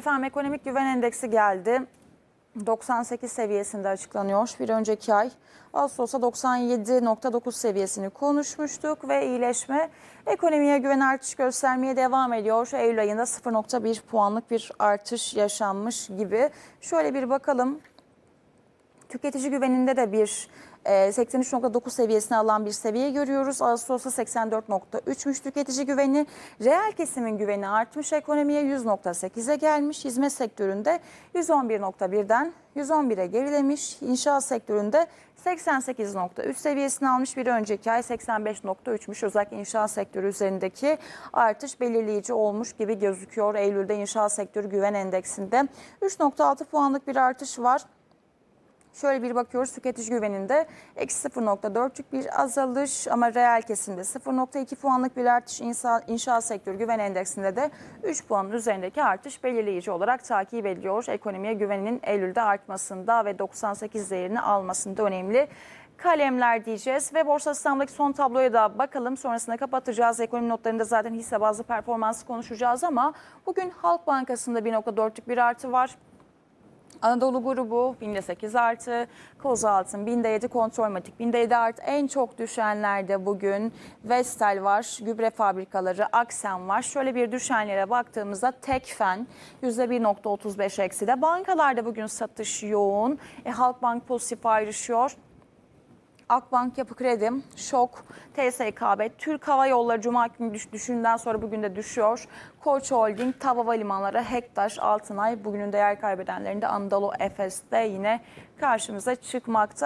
Efendim ekonomik güven endeksi geldi. 98 seviyesinde açıklanıyor. Bir önceki ay Ağustos'ta 97.9 seviyesini konuşmuştuk ve iyileşme ekonomiye güven artış göstermeye devam ediyor. Eylül ayında 0.1 puanlık bir artış yaşanmış gibi. Şöyle bir bakalım. Tüketici güveninde de bir 83.9 seviyesine alan bir seviye görüyoruz. Ağustos'ta 84.3'müş tüketici güveni. Reel kesimin güveni artmış ekonomiye 100.8'e gelmiş. Hizmet sektöründe 111.1'den 111'e gerilemiş. İnşaat sektöründe 88.3 seviyesini almış. Bir önceki ay 85.3'müş. Özellikle inşaat sektörü üzerindeki artış belirleyici olmuş gibi gözüküyor. Eylül'de inşaat sektörü güven endeksinde 3.6 puanlık bir artış var. Şöyle bir bakıyoruz tüketici güveninde eksi 0.4'lük bir azalış ama reel kesimde 0.2 puanlık bir artış inşaat, inşaat sektörü güven endeksinde de 3 puanın üzerindeki artış belirleyici olarak takip ediliyor. Ekonomiye güveninin Eylül'de artmasında ve 98 değerini almasında önemli kalemler diyeceğiz ve Borsa İstanbul'daki son tabloya da bakalım. Sonrasında kapatacağız. Ekonomi notlarında zaten hisse bazlı performansı konuşacağız ama bugün Halk Bankası'nda 1.4'lük bir artı var. Anadolu grubu binde 8 artı, Kozaltın binde 7, Kontrolmatik binde 7 artı. En çok düşenlerde bugün Vestel var, gübre fabrikaları, Aksen var. Şöyle bir düşenlere baktığımızda Tekfen %1.35 eksi de. Bankalarda bugün satış yoğun. E, Halkbank pozitif ayrışıyor. Akbank Yapı Kredi, Şok, TSKB, Türk Hava Yolları Cuma günü düş, düşünden sonra bugün de düşüyor. Koç Holding, TAV Havalimanları, Hektaş, Altınay bugünün değer kaybedenlerinde Anadolu Efes'te yine karşımıza çıkmakta.